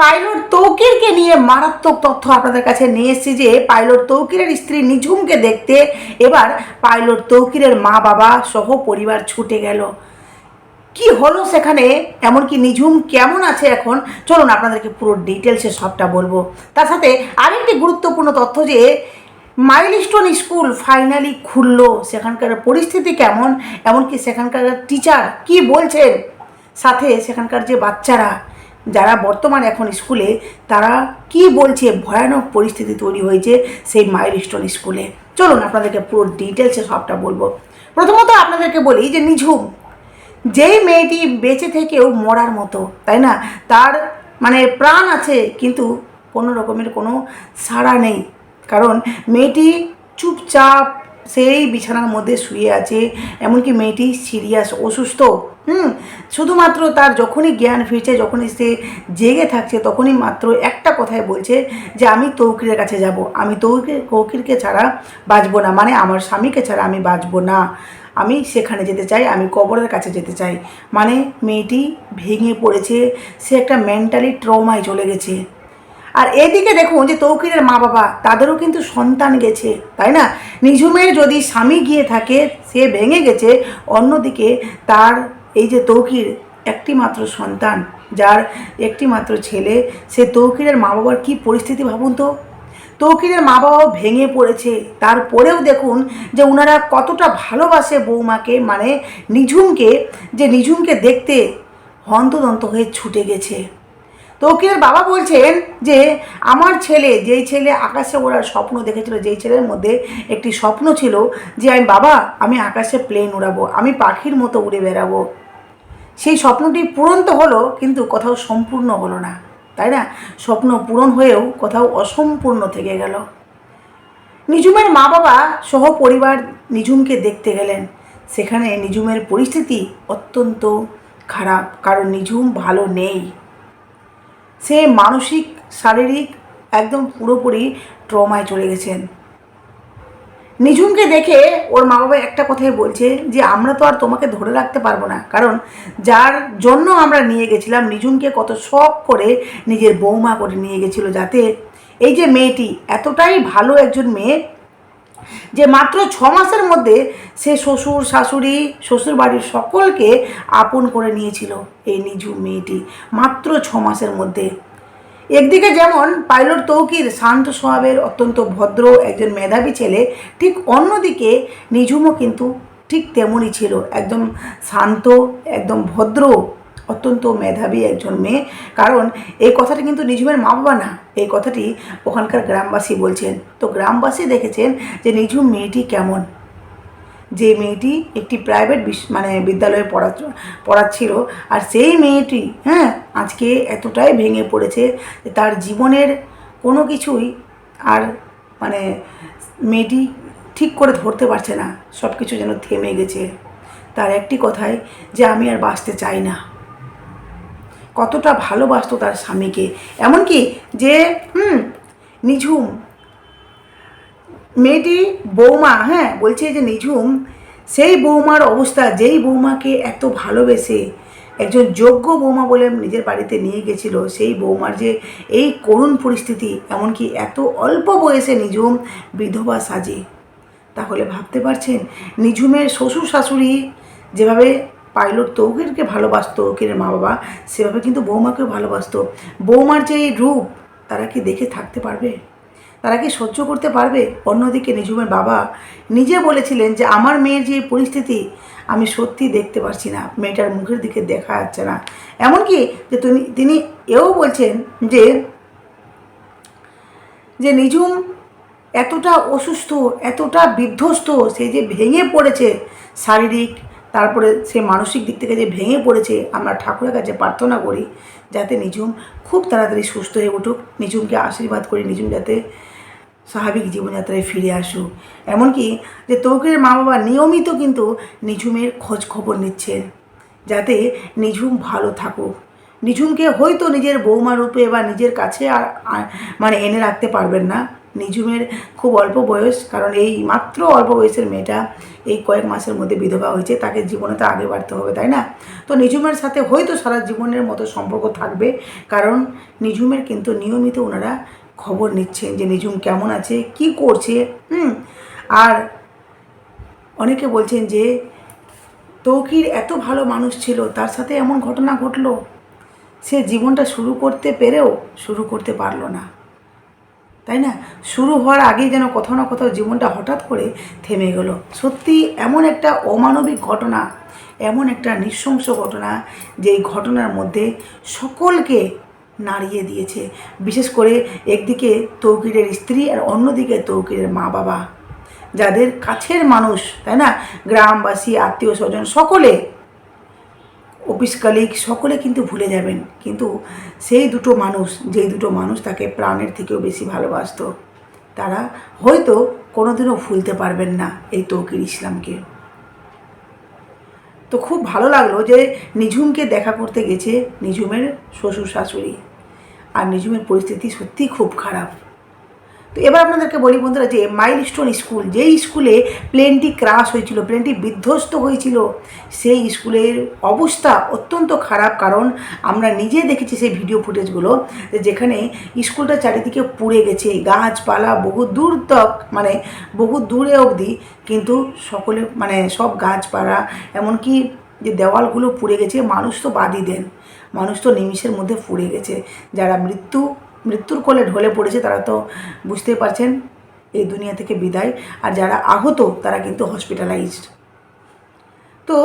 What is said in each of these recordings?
Pilot তৌকিরকে নিয়ে মারাত্মক তথ্য আপনাদের কাছে নিয়ে এসেছি যে পাইলট তৌকিরের স্ত্রী নিঝুমকে দেখতে এবার পাইলট তৌকিরের মা বাবা সহ পরিবার ছুটে গেল। কি হলো সেখানে? এমনকি নিঝুম কেমন আছে এখন? চলুন আপনাদেরকে পুরো ডিটেলসে সবটা বলব। তার সাথে আরেকটি গুরুত্বপূর্ণ তথ্য যে মাইলস্টোন স্কুল ফাইনালি খুললো। সেখানকার পরিস্থিতি কেমন? এমনকি সেখানকার টিচার কি বলছেন? সাথে সেখানকার যে বাচ্চারা যারা বর্তমান এখন স্কুলে, তারা কি বলছে? ভয়ানক পরিস্থিতি তৈরি হয়েছে সেই মাইলস্টোন স্কুলে। চলুন আপনাদেরকে পুরো ডিটেলসে সবটা বলব। প্রথমত আপনাদেরকে বলি যে নিঝুম। যেই মেয়েটি বেঁচে থেকেও মরার মতো, তাই না? তার মানে প্রাণ আছে, কিন্তু কোনো রকমের কোনো সাড়া নেই। কারণ মেয়েটি চুপচাপ সেই বিছানার মধ্যে শুয়ে আছে, এমনকি মেয়েটি সিরিয়াস, অসুস্থ। হুম, শুধুমাত্র তার যখনই জ্ঞান ফিরছে, যখনই সে জেগে থাকছে, তখনই মাত্র একটা কথাই বলছে যে, আমি তৌকিরের কাছে যাব। আমি তৌকির, তৌকিরকে ছাড়া বাঁচবো না। মানে আমার স্বামীকে ছাড়া আমি বাঁচবো না। আমি সেখানে যেতে চাই, আমি কবরের কাছে যেতে চাই। মানে মেয়েটি ভেঙে পড়েছে, সে একটা মেন্টালি ট্রমায় চলে গেছে। আর এদিকে দেখুন যে তৌকিরের মা বাবা তাদেরও কিন্তু সন্তান গেছে, তাই না? নিঝুমের যদি স্বামী গিয়ে থাকে, সে ভেঙে গেছে, অন্যদিকে তার এই যে তৌকির একটি মাত্র সন্তান, যার একটি মাত্র ছেলে, সে তৌকিরের মা বাবার কী পরিস্থিতি ভাবুন তো? তৌকিরের মা বাবাও ভেঙে পড়েছে। তারপরেও দেখুন যে ওনারা কতটা ভালোবাসে বৌমাকে মানে নিঝুমকে যে নিঝুমকে দেখতে হন্তদন্ত হয়ে ছুটে গেছে। তৌকিরের বাবা বলছেন যে, আমার ছেলে, যেই ছেলে আকাশে ওড়ার স্বপ্ন দেখেছিল, যেই ছেলের মধ্যে একটি স্বপ্ন ছিল যে আমি বাবা, আমি আকাশে প্লেন উড়াবো, আমি পাখির মতো উড়ে বেড়াবো। সেই স্বপ্নটি পূরণ তো হলো, কিন্তু কোথাও সম্পূর্ণ হলো না। তাই না? স্বপ্ন পূরণ হয়েও কোথাও অসম্পূর্ণ থেকে গেল। নিঝুমের মা বাবা সহ পরিবার নিঝুমকে দেখতে গেলেন। সেখানে নিঝুমের পরিস্থিতি অত্যন্ত খারাপ, কারণ নিঝুম ভালো নেই। সে মানসিক, শারীরিক একদম পুরোপুরি ট্রমায় চলে গেছেন। নিঝুমকে দেখে ওর মা বাবা একটা কথাই বলছে যে, আমরা তো আর তোমাকে ধরে রাখতে পারব না। কারণ যার জন্য আমরা নিয়ে গেছিলাম, নিঝুমকে কত শখ করে নিজের বৌমা করে নিয়ে গেছিল যাতে এই যে মেয়েটি এতটাই ভালো একজন মেয়ে যে মাত্র ছ মাসের মধ্যে সে শ্বশুর, শাশুড়ি শ্বশুর বাড়ির সকলকে আপন করে নিয়েছিল এই নিঝুম মেয়েটি, মাত্র ছ মাসের মধ্যে। একদিকে যেমন পাইলট তৌকির শান্ত স্বভাবের অত্যন্ত ভদ্র একজন মেধাবী ছেলে, ঠিক অন্যদিকে নিঝুমও কিন্তু ঠিক তেমনই ছিল, একদম শান্ত, একদম ভদ্র অত্যন্ত মেধাবী একজন মেয়ে। কারণ এই কথাটি কিন্তু নিঝুমের মা বাবা না। এই কথাটি ওখানকার গ্রামবাসী বলছেন। তো গ্রামবাসী দেখেছেন যে নিঝুম মেয়েটি কেমন? যে মেয়েটি একটি প্রাইভেট বিশ মানে বিদ্যালয়ে পড়া পড়াচ্ছিল। আর সেই মেয়েটি হ্যাঁ আজকে এতটাই ভেঙে পড়েছে যে তার জীবনের কোনো কিছুই আর মানে মেয়েটি ঠিক করে ধরতে পারছে না। সব কিছু যেন থেমে গেছে। তার একটি কথাই যে আমি আর বাঁচতে চাই না। কতটা ভালোবাসত তার স্বামীকে। এমনকি যে, হুম, নিঝুম। মেয়েটি বৌমা হ্যাঁ বলছে যে নিঝুম, সেই বৌমার অবস্থা, যেই বৌমাকে এত ভালোবেসে একজন যোগ্য বৌমা বলে নিজের বাড়িতে নিয়ে গেছিল, সেই বৌমার যে এই করুণ পরিস্থিতি, এমনকি এত অল্প বয়সে নিঝুম বিধবা সাজে। তাহলে ভাবতে পারছেন, নিঝুমের শ্বশুর শাশুড়ি যেভাবে পাইলট তৌকিরকে ভালোবাসতো তৌকিরের মা বাবা, সেভাবে কিন্তু বৌমাকেও ভালোবাসতো। বৌমার যে এই রূপ, তারা কি দেখে থাকতে পারবে? তারা কি সহ্য করতে পারবে? অন্যদিকে নিঝুমের বাবা নিজে বলেছিলেন যে, আমার মেয়ের যে পরিস্থিতি, আমি সত্যি দেখতে পারছি না। মেয়েটার মুখের দিকে দেখা যাচ্ছে না। এমনকি যে তিনি তিনি এও বলছেন যে যে নিঝুম এতটা অসুস্থ, এতটা বিধ্বস্ত, সে যে ভেঙে পড়েছে শারীরিক তারপরে সে মানসিক দিক থেকে যে ভেঙে পড়েছে, আমরা ঠাকুরের কাছে প্রার্থনা করি যাতে নিঝুম খুব তাড়াতাড়ি সুস্থ হয়ে উঠুক নিঝুমকে আশীর্বাদ করি নিঝুম যাতে স্বাভাবিক জীবনযাত্রায় ফিরে আসুক। এমনকি যে তৌকিরের মা বাবা নিয়মিত কিন্তু নিঝুমের খোঁজ খবর নিচ্ছেন যাতে নিঝুম ভালো থাকুক। নিঝুমকে হয়তো নিজের বৌমা রূপে বা নিজের কাছে আর মানে এনে রাখতে পারবেন না। নিজুমের খুব অল্প বয়স, কারণ এই মাত্র অল্প বয়সের মেয়েটা এই কয়েক মাসের মধ্যে বিধবা হয়েছে, তাকে জীবনে তো আগে বাড়তে হবে, তাই না? তো নিজুমের সাথে হয়তো সারা জীবনের মতো সম্পর্ক থাকবে, কারণ নিজুমের কিন্তু নিয়মিত ওনারা খবর নিচ্ছেন যে নিজুম কেমন আছে, কি করছে, হুম? আর অনেকে বলছেন যে, তৌকির এত ভালো মানুষ ছিল, তার সাথে এমন ঘটনা ঘটলো? সে জীবনটা শুরু করতে পেরেও শুরু করতে পারল না। তাই না? শুরু হওয়ার আগেই যেন কোথাও না কোথাও জীবনটা হঠাৎ করে থেমে গেল। সত্যি এমন একটা অমানবিক ঘটনা, এমন একটা নৃশংস ঘটনা যে এই ঘটনার মধ্যে সকলকে নাড়িয়ে দিয়েছে। বিশেষ করে একদিকে তৌকিরের স্ত্রী আর অন্যদিকে তৌকিরের মা বাবা যাদের কাছের মানুষ, তাই না? গ্রামবাসী আত্মীয় স্বজন সকলে অফিস কালিগ সকলে কিন্তু ভুলে যাবেন। কিন্তু সেই দুটো মানুষ, যেই দুটো মানুষ তাকে প্রাণের থেকেও বেশি ভালোবাসতো, তারা হয়তো কোনোদিনও ভুলতে পারবেন না এই তৌকির ইসলামকে। তো খুব ভালো লাগল যে নিঝুমকে দেখা করতে গেছে নিঝুমের শ্বশুর শাশুড়ি। আর নিঝুমের পরিস্থিতি সত্যিই খুব খারাপ। তো এবার আপনাদেরকে বলি বন্ধুরা যে মাইলস্টোন স্কুল যেই স্কুলে প্লেনটি ক্রাশ হয়েছিল প্লেনটি বিধ্বস্ত হয়েছিল, সেই স্কুলের অবস্থা অত্যন্ত খারাপ। কারণ আমরা নিজে দেখেছি সেই ভিডিও ফুটেজগুলো যেখানে স্কুলটা চারিদিকে পুড়ে গেছে, গাছপালা বহু দূর তক মানে বহু দূরে অবধি, কিন্তু সকলে মানে সব গাছপালা, এমনকি যে দেওয়ালগুলো পুড়ে গেছে, মানুষ তো বাদই দেন। মানুষ তো নিমিষের মধ্যে পুড়ে গেছে। যারা মৃত্যু মৃত্যুর কোলে ঢলে পড়েছে তারা তো বুঝতেই পারছেন, এই দুনিয়া থেকে বিদায়। আর যারা আহত, তারা কিন্তু হসপিটালাইজড তো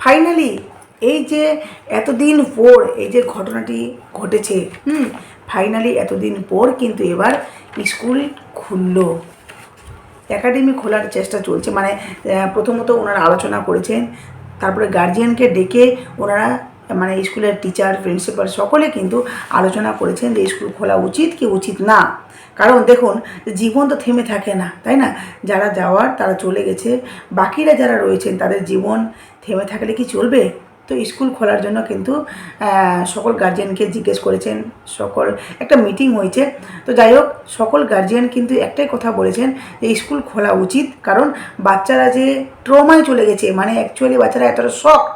ফাইনালি এই যে এতদিন পর এই যে ঘটনাটি ঘটেছে, হুম ফাইনালি এতদিন পর কিন্তু এবার স্কুল খুললো। একাডেমি খোলার চেষ্টা চলছে মানে প্রথমত ওনারা আলোচনা করেছেন, তারপরে গার্জিয়ানকে ডেকে ওনারা মানে স্কুলের টিচার প্রিন্সিপাল সকলে কিন্তু আলোচনা করেছেন যে স্কুল খোলা উচিত কি উচিত না। কারণ দেখুন, জীবন তো থেমে থাকে না, তাই না? যারা যাওয়ার, তারা চলে গেছে। বাকিরা যারা রয়েছেন, তাদের জীবন থেমে থাকলে কি চলবে? তো স্কুল খোলার জন্য কিন্তু সকল গার্জিয়ানকে জিজ্ঞেস করেছেন। সকল, একটা মিটিং হয়েছে। তো যাই হোক, সকল গার্জিয়ান কিন্তু একটাই কথা বলেছেন যে স্কুল খোলা উচিত। কারণ বাচ্চারা যে ট্রমায় চলে গেছে মানে অ্যাকচুয়ালি বাচ্চারা এতটা শক্ট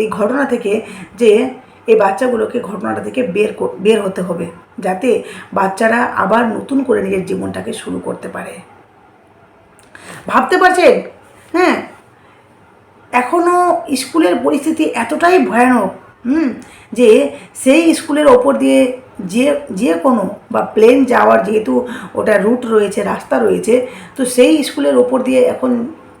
এই ঘটনা থেকে যে এই বাচ্চাগুলোকে ঘটনাটা থেকে বের বের হতে হবে, যাতে বাচ্চারা আবার নতুন করে নিজের জীবনটাকে শুরু করতে পারে। ভাবতে পারছেন? হ্যাঁ। এখনও স্কুলের পরিস্থিতি এতটাই ভয়ানক, হুম, যে সেই স্কুলের ওপর দিয়ে যে যে কোনো বা প্লেন যাওয়ার যেহেতু ওটা রুট রয়েছে, রাস্তা রয়েছে, তো সেই স্কুলের ওপর দিয়ে এখন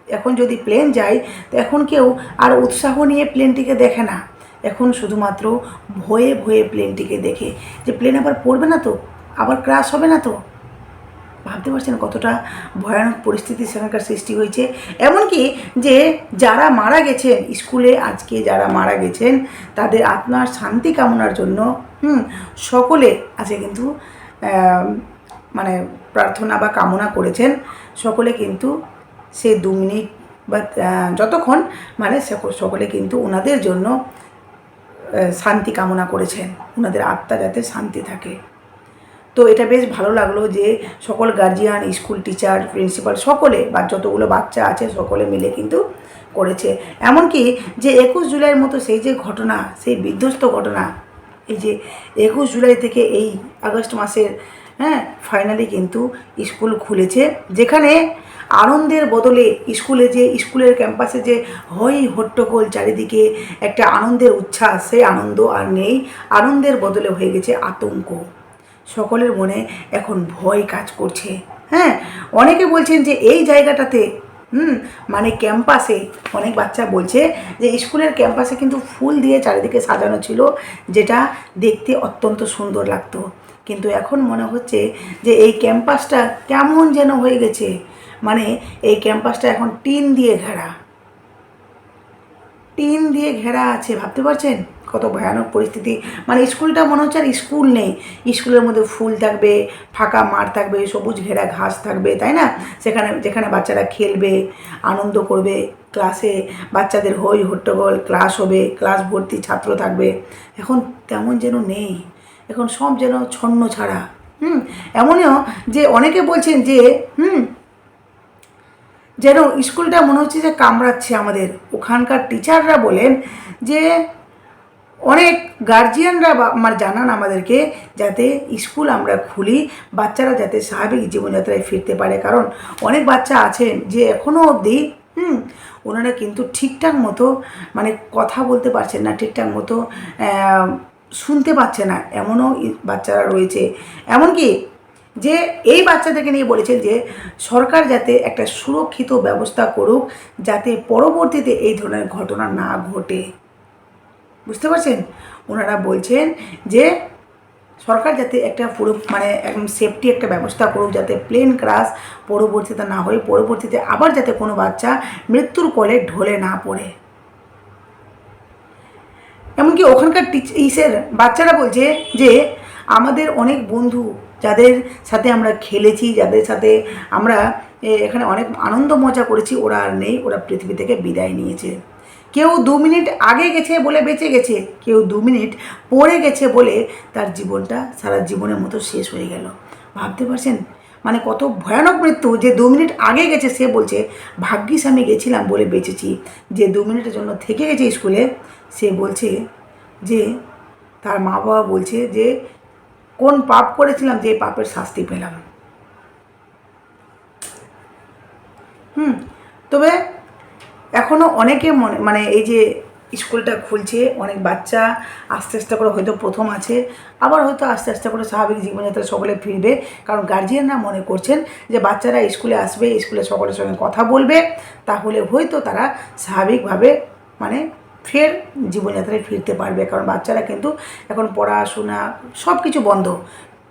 এখন যদি প্লেন যায়, তো এখন কেউ আর উৎসাহ নিয়ে প্লেনটিকে দেখে না। এখন শুধুমাত্র ভয়ে ভয়ে প্লেনটিকে দেখে। যে প্লেন আবার পড়বে না তো? আবার ক্রাশ হবে না তো? ভাবতে পারছেন কতটা ভয়ানক পরিস্থিতি সেখানকার সৃষ্টি হয়েছে? এমনকি যে যারা মারা গেছেন, স্কুলে আজকে যারা মারা গেছেন, তাদের আপনার শান্তি কামনার জন্য, হুম, সকলে আজকে কিন্তু মানে প্রার্থনা বা কামনা করেছেন। সকলে কিন্তু সে দু মিনিট বা যতক্ষণ মানে সকলে কিন্তু ওনাদের জন্য শান্তি কামনা করেছেন। ওনাদের আত্মা যাতে শান্তি থাকে। তো এটা বেশ ভালো লাগল যে সকল গার্জিয়ান স্কুল টিচার প্রিন্সিপাল সকলে বা যতগুলো বাচ্চা আছে সকলে মিলে কিন্তু করেছে। এমনকি যে একুশ জুলাইয়ের মতো সেই যে ঘটনা, সেই বিধ্বস্ত ঘটনা এই যে একুশ জুলাই থেকে এই আগস্ট মাসের হ্যাঁ ফাইনালি কিন্তু স্কুল খুলেছে। যেখানে আনন্দের বদলে স্কুলে যে, স্কুলের ক্যাম্পাসে যে হই হট্টগোল চারিদিকে একটা আনন্দের উচ্ছ্বাস, সেই আনন্দ আর নেই। আনন্দের বদলে হয়ে গেছে আতঙ্ক। সকলের মনে এখন ভয় কাজ করছে। হ্যাঁ অনেকে বলছেন যে এই জায়গাটাতে হুম মানে ক্যাম্পাসে অনেক বাচ্চা বলছে যে স্কুলের ক্যাম্পাসে কিন্তু ফুল দিয়ে চারিদিকে সাজানো ছিল, যেটা দেখতে অত্যন্ত সুন্দর লাগতো। কিন্তু এখন মনে হচ্ছে যে এই ক্যাম্পাসটা কেমন যেন হয়ে গেছে। মানে এই ক্যাম্পাসটা এখন টিন দিয়ে ঘেরা। টিন দিয়ে ঘেরা আছে, ভাবতে পারছেন? কত ভয়ানক পরিস্থিতি। মানে স্কুলটা মনে হচ্ছে আর স্কুল নেই। স্কুলের মধ্যে ফুল থাকবে, ফাঁকা মাঠ থাকবে, সবুজ ঘেরা ঘাস থাকবে, তাই না? সেখানে, যেখানে বাচ্চারা খেলবে, আনন্দ করবে, ক্লাসে বাচ্চাদের হই হট্টগোল, ক্লাস হবে, ক্লাস ভর্তি ছাত্র থাকবে। এখন তেমন যেন নেই। এখন সব যেন ছন্ন ছাড়া। হুম? এমনও যে অনেকে বলছেন যে, হুম? যেন স্কুলটা মনে হচ্ছে যে কামড়াচ্ছে আমাদের। ওখানকার টিচাররা বলেন যে অনেক গার্জিয়ানরা মানে জানান আমাদেরকে যাতে স্কুল আমরা খুলি, বাচ্চারা যাতে স্বাভাবিক জীবনযাত্রায় ফিরতে পারে। কারণ অনেক বাচ্চা আছেন যে এখনও অবধি, হুম, ওনারা কিন্তু ঠিকঠাক মতো মানে কথা বলতে পারছেন না, ঠিকঠাক মতো শুনতে পাচ্ছে না এমনও বাচ্চারা রয়েছে। এমনকি যে এই বাচ্চাদেরকে নিয়ে বলেছেন যে সরকার যাতে একটা সুরক্ষিত ব্যবস্থা করুক, যাতে পরবর্তীতে এই ধরনের ঘটনা না ঘটে। বুঝতে পারছেন? ওনারা বলছেন যে সরকার যাতে একটা পুরো মানে একদম সেফটি একটা ব্যবস্থা করুক, যাতে প্লেন ক্রাশ পরবর্তীতে না হয়, পরবর্তীতে আবার যাতে কোনো বাচ্চা মৃত্যুর কলে ঢলে না পড়ে। এমনকি ওখানকার টিচ ইসের বাচ্চারা বলছে যে আমাদের অনেক বন্ধু যাদের সাথে আমরা খেলেছি, যাদের সাথে আমরা এখানে অনেক আনন্দ মজা করেছি, ওরা আর নেই, ওরা পৃথিবী থেকে বিদায় নিয়েছে। কেউ দু মিনিট আগে গেছে বলে বেঁচে গেছে, কেউ দু মিনিট পরে গেছে বলে তার জীবনটা সারা জীবনের মতো শেষ হয়ে গেল। ভাবতে পারছেন? মানে কত ভয়ানক মৃত্যু যে দু মিনিট আগে গেছে সে বলছে, ভাগ্যিস আমি গেছিলাম বলে বেঁচেছি। যে দু মিনিটের জন্য থেকে গেছে স্কুলে, সে বলছে যে, তার মা বাবা বলছে যে, কোন পাপ করেছিলাম যে পাপের শাস্তি পেলাম। হুম, তবে এখনও অনেকে মনে মানে এই যে স্কুলটা খুলছে, অনেক বাচ্চা আস্তে আস্তে করে হয়তো প্রথম আছে, আবার হয়তো আস্তে আস্তে করে স্বাভাবিক জীবনযাত্রা সকলে ফিরবে। কারণ গার্জিয়ানরা মনে করছেন যে বাচ্চারা স্কুলে আসবে, স্কুলে সকলের সঙ্গে কথা বলবে, তাহলে হয়তো তারা স্বাভাবিকভাবে মানে ফের জীবনযাত্রায় ফিরতে পারবে। কারণ বাচ্চারা কিন্তু এখন পড়াশোনা সব কিছু বন্ধ।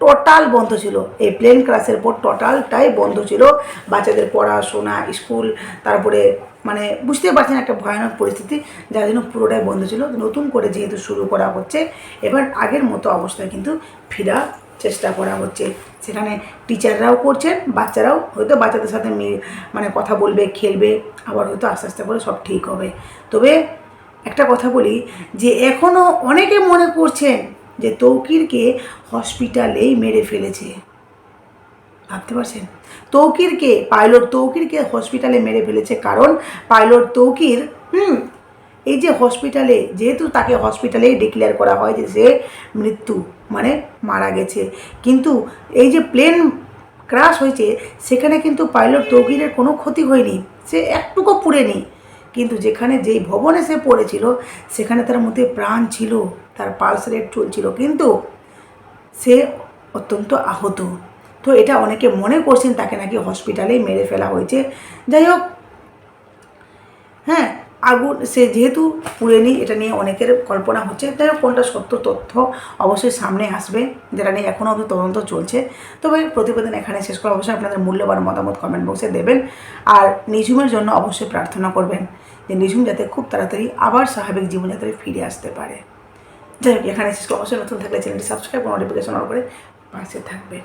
টোটাল বন্ধ ছিল। এই প্লেন ক্লাসের পর টোটালটাই বন্ধ ছিল। বাচ্চাদের পড়াশোনা, স্কুল, তারপরে মানে বুঝতে পারছেন একটা ভয়ানক পরিস্থিতি, যার জন্য পুরোটাই বন্ধ ছিল। নতুন করে যেহেতু শুরু করা হচ্ছে, এবার আগের মতো অবস্থায় কিন্তু ফেরা চেষ্টা করা হচ্ছে। সেখানে টিচাররাও করছেন, বাচ্চারাও, হয়তো বাচ্চাদের সাথে মানে কথা বলবে, খেলবে, আবার হয়তো আস্তে আস্তে করে সব ঠিক হবে। তবে একটা কথা বলি যে এখনও অনেকে মনে করছেন যে তৌকিরকে হসপিটালেই মেরে ফেলেছে। ভাবতে পারছেন? তৌকিরকে, পাইলট তৌকিরকে হসপিটালে মেরে ফেলেছে কারণ পাইলট তৌকির, হুম, এই যে হসপিটালে, যেহেতু তাকে হসপিটালেই ডিক্লেয়ার করা হয় যে সে মৃত্যু মানে মারা গেছে। কিন্তু এই যে প্লেন ক্রাশ হয়েছে, সেখানে কিন্তু পাইলট তৌকিরের কোনো ক্ষতি হয়নি। সে একটুকু পুড়েনি। কিন্তু যেখানে যেই ভবনে সে পড়েছিল, সেখানে তার মধ্যে প্রাণ ছিল। তার পালস রেট চলছিল কিন্তু সে অত্যন্ত আহত। তো এটা অনেকে মনে করছেন তাকে নাকি হসপিটালেই মেরে ফেলা হয়েছে। যাই হোক হ্যাঁ আগুন, সে যেহেতু পুড়েনি, এটা নিয়ে অনেকের কল্পনা হচ্ছে। হোক, কোনটা সত্য তথ্য অবশ্যই সামনে আসবে, যেটা নিয়ে এখনও অবধি তদন্ত চলছে। তবে প্রতিবেদন এখানে শেষ করা অবশ্যই আপনাদের মূল্যবান মতামত কমেন্ট বক্সে দেবেন। আর নিঝুমের জন্য অবশ্যই প্রার্থনা করবেন, যে নিঝুম যাতে খুব তাড়াতাড়ি আবার স্বাভাবিক জীবনযাত্রায় ফিরে আসতে পারে। যাই হোক এখানে শেষ অবশ্যই নতুন থাকলে চ্যানেলটি সাবস্ক্রাইব ও নোটিফিকেশন অন করে পাশে থাকবেন